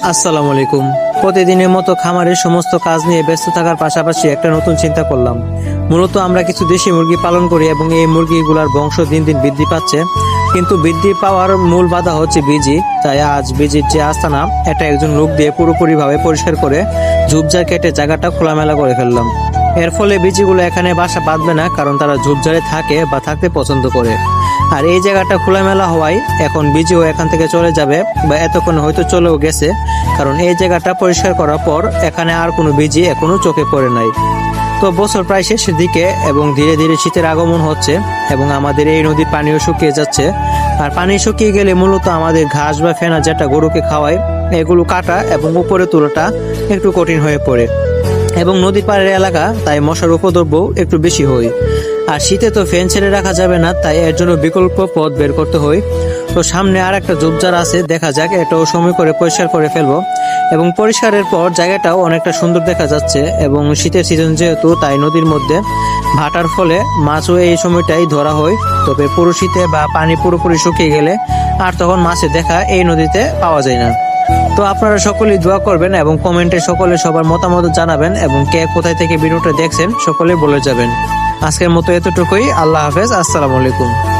আসসালামু আলাইকুম। প্রতিদিনের মতো খামারের সমস্ত কাজ নিয়ে ব্যস্ত থাকার পাশাপাশি একটা নতুন চিন্তা করলাম। মূলত আমরা কিছু দেশি মুরগি পালন করি এবং এই মুরগিগুলোর বংশ দিন দিন বৃদ্ধি পাচ্ছে। কিন্তু বৃদ্ধি পাওয়ার মূল বাধা হচ্ছে বিজি। তাই আজ বিজির যে আস্তানা, এটা একজন লোক দিয়ে পুরোপুরিভাবে পরিষ্কার করে ঝুপঝা কেটে জায়গাটা খোলামেলা করে ফেললাম। এর ফলে বিজিগুলো এখানে বাসা বাঁধবে না, কারণ তারা ঝুপঝাড়ে থাকে বা থাকতে পছন্দ করে। আর এই জায়গাটা খোলামেলা হওয়ায় এখন বিজিও এখান থেকে চলে যাবে বা এতক্ষণ হয়তো চলেও গেছে, কারণ এই জায়গাটা পরিষ্কার করার পর এখানে আর কোনো বিজি এখনও চোখে পড়ে নাই। তো বছর প্রায় শেষের দিকে এবং ধীরে ধীরে শীতের আগমন হচ্ছে এবং আমাদের এই নদীর পানিও শুকিয়ে যাচ্ছে। আর পানি শুকিয়ে গেলে মূলত আমাদের ঘাস বা ফেনা যেটা গরুকে খাওয়ায়, এগুলো কাটা এবং উপরে তোলাটা একটু কঠিন হয়ে পড়ে। এবং নদী পাড়ের এলাকা, তাই মশার উপদ্রব একটু বেশি হয়। আর শীতে তো ফ্যান ছেড়ে রাখা যাবে না, তাই এর জন্য বিকল্প পথ বের করতে হয়। তো সামনে আর একটা ঝোপঝাড় আছে, দেখা যাক এটাও সময় করে পরিষ্কার করে ফেলব। এবং পরিষ্কারের পর জায়গাটাও অনেকটা সুন্দর দেখা যাচ্ছে, এবং শীতের সিজন যেহেতু, তাই নদীর মধ্যে ভাটার ফলে মাছও এই সময়টাই ধরা হয়। তবে পুরো শীতে বা পানি পুরোপুরি শুকিয়ে গেলে আর তখন মাছের দেখা এই নদীতে পাওয়া যায় না। তো আপনারা সকলেই দোয়া করবেন এবং কমেন্টে সকলে সবার মতামত জানাবেন এবং কে কোথায় থেকে ভিডিওটা দেখছেন সকলে বলে যাবেন। আজকের মতো এতটুকুই। আল্লাহ হাফেজ। আসসালামু আলাইকুম।